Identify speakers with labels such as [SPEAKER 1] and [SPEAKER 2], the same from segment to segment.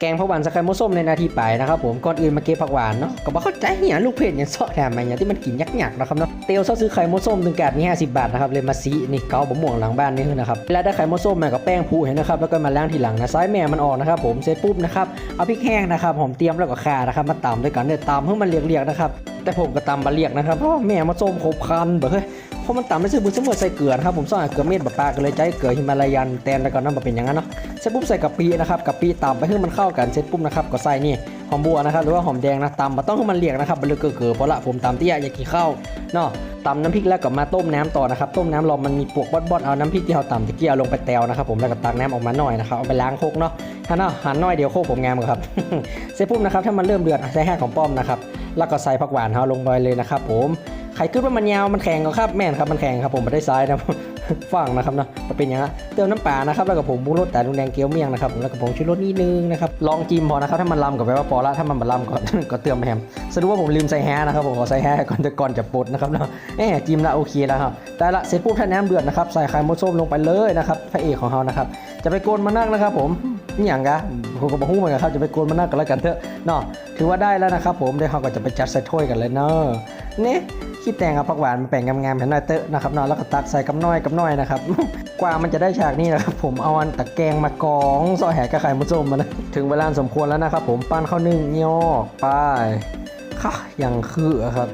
[SPEAKER 1] แกงผักหวานสไครโมส้มในนาทีไปนะครับผมก่อนอื่นมาเก็บผักหวานเนาะก็บ่เข้าใจเหียลูกเพจเนี่ยเสาะแถมมาอย่างที่มันกินยักๆนะครับเนาะเตียวเซาซื้อไข่มส้มถึงแกดมี50 บาทนะครับเลยมาซีนี่เกาบะม่วงหลังบ้านนี่คือนะครับแล้วได้ไข่มส้มมากับแป้งผูเห็นนะครับแล้วก็มาล้างทีหลังนะซ้ายแม่มันออกนะครับผมเสร็จปุ๊บนะครับเอาพริกแห้งนะครับหอมเตรียมแล้วก็ข่านะครับมาตำด้วยกันเนี่ยตำให้มันเรียกๆนะครับแต่ผมก็ตำบะเรียกนะครับเพราะว่าแม่มดส้มครบคันเบ้อเฮ้ย ราะมันต่ำไม่ใช่บุญสมมติใส่เกลือนะครับผมซ่อนเกลือเม็ดแบบปลาก็เลยใจเกลือฮิมาลายันแตนแล้วก็น้ำบบเป็นอย่างนั้นเนาะเสร็จปุ๊บใส่กะปินะครับกะปิต่ำไปให้มันเข้ากันเสร็จปุ๊บนะครับก็ใส่นี่ หอมบัวนะครับหรือว่าหอมแดงนะตำมาต้องให้มันเรียกนะครับมันเลยเกลือๆเพราะละผมตำเตี้ยอยากกินข้าวเนาะตำน้ำพริกแล้วก็มาต้มน้ำต่อนะครับต้มน้ำรอมันมีปวกบอดๆเอาน้ำพริกที่เราตำตะเกียบลงไปแตวนะครับผมแล้วก็ตักน้ำออกมาหน่อยนะครับเอาไปล้างโคกเนาะถ้าเนาะหันหน่อยเดี๋ยวโคกผมงามกว่าครับเสร็จปุ๊บนะครับถ้ามันเริ่มเดือดใส่แห้งของป้อมนะครับแล้วก็ใส่ผักหวานเราลงไปเลยนะครับผมไข่ขึ้นว่ามันยาวมันแข็งก็ครับแม่นครับมันแข็งครับผมไม่ได้ซ้ายนะ ฟังนะครับเนาะมันเป็นอย่างนั้นเติมน้ำปลานะครับแล้วก็ผมบุ้งรสแต่ลุงแดงเกี๊ยวเมี่ยงนะครับแล้วก็ผมชูรสนิดนึงนะครับลองจิ้มพอนะครับถ้ามันลำก็แปลว่าพอละถ้ามันมาลำก็ก็เติมแฮมสรุปว่าผมลืมใส่แฮนะครับผมขอใส่แฮก่อนจะก่อนจะปดนะครับเนาะเอ๊ะจิ้มละโอเคแล้วครับแต่ละเสร็จปุ๊บถ้าน้ำเดือดนะครับใส่ไข่มดส้มลงไปเลยนะครับพระเอกของเรานะครับจะไปโกนมานั่งนะครับ ผมนี่อย่างกะผมก็บอกฮู้เหมือนกันครับจะไปโกนมานั่งกันแล้วกันเถอะเนาะถือว่าได้แล้วนะครับผมเดี๋ยวเราก็จะไปจัดใส่ถ้วยกันเลยเนาะ นี่คิดแต่งเอาผักหวานมาแป่งงามๆเห็นหน่อยเตอะนะครับนอนแล้วก็ตักใส่กับน้อยกับน้อยนะครับ กว่ามันจะได้ฉากนี้นะครับผมเอาอันตะแกรงมากองซอแหกกระไข่มุส้มมานะถึงเวลาสมควรแล้วนะครับผมปั้นข้าวนึ่งยอกไปค่ะอย่างคืออครับ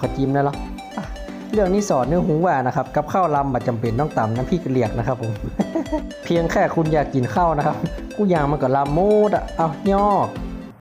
[SPEAKER 1] ขอจิ้มได้แล้วอะเรื่องนี้สอนเนื้อหูว่านะครับกับข้าวลำบัดจำเป็นต้องตำน้ำพริกเหลียกนะครับผมเพียงแค่คุณอยากกินข้าวนะครับกูอยางมันก็ลำโมดอะเอายอ